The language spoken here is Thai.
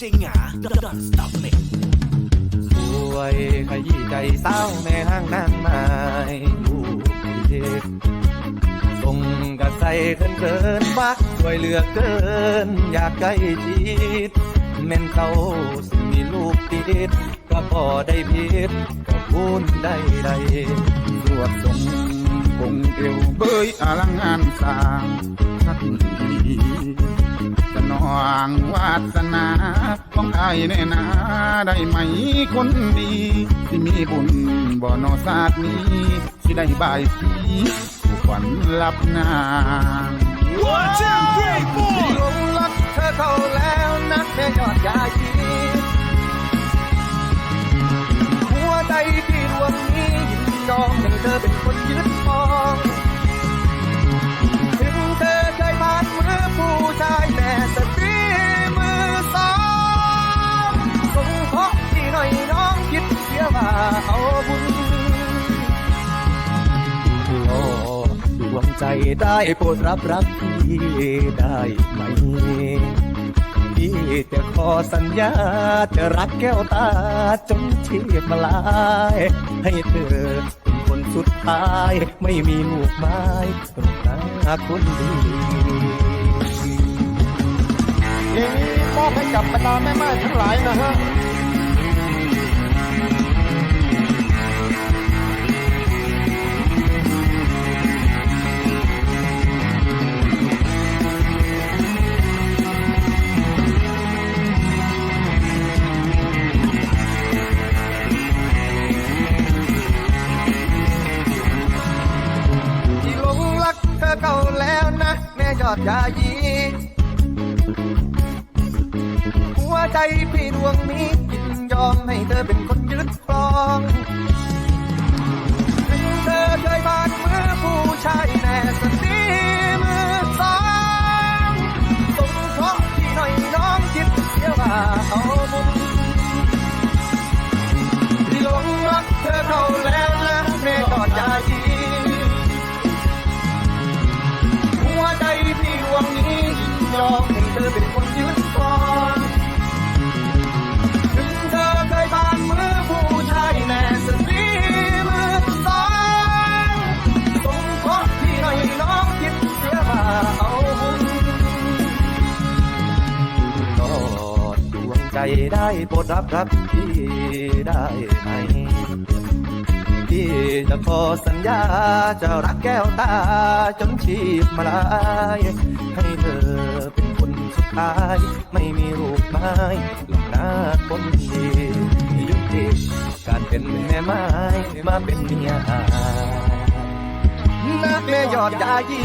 DJ Nga Don't Stop Me สวยขยี้ใจสาวแม่ห้างนางไม้อยู่เทพส่งกระใสเกินเกินบักสวยเหลือเกิน อยากใกล้ชิดแม่นเขาสิมีลูกติดก็พอได้พิษก็พูนได้ใดตรวจส่งคงเอวเบยอลังงานสร้างสักที สนองวาสนาของไอ้แน่นาได้ไหมคนดี ที่มีบุญบ่อนอศาสตร์นี้ที่ได้บายสีผู้ขวัญรับนาง Watch out great ที่ boy หลงรักเธอเข้าแล้วนะแม่ยอดยายี ใจได้โปรดรับรักพี่ได้ไหมพี่จะขอสัญญาจะรักแก้วตาจนชีพมาลาย ให้เธอเป็นคนสุดท้าย ไม่มีลูกไม้ต้องหาคนดีเอ้มอบให้กับบรรดาแม่ไม้ทั้งหลายนะฮะ อดยายีหัวใจพี่ดวงนี้ยินยอมให้เธอเป็นคนยึดครองถึง ยินยอมให้เธอเป็นคนยึดครองถึงเธอเคยผ่านมือผู้ชายแน่สตีมือสองสงเคราะห์ที่หน่อยน้องคิดเสียว่าเอาบุญกอดดวงใจได้โปรดรับรักพี่ได้ไหมพี่จะขอสัญญาจะรักแก้วตาจนชีพมาลายให้เธอ คนสุดท้าย ไม่มีรูปไม้หลังหน้าคนดียุติการเป็นแม่ไม้มาเป็นเมียหานักแม่ยอดยายี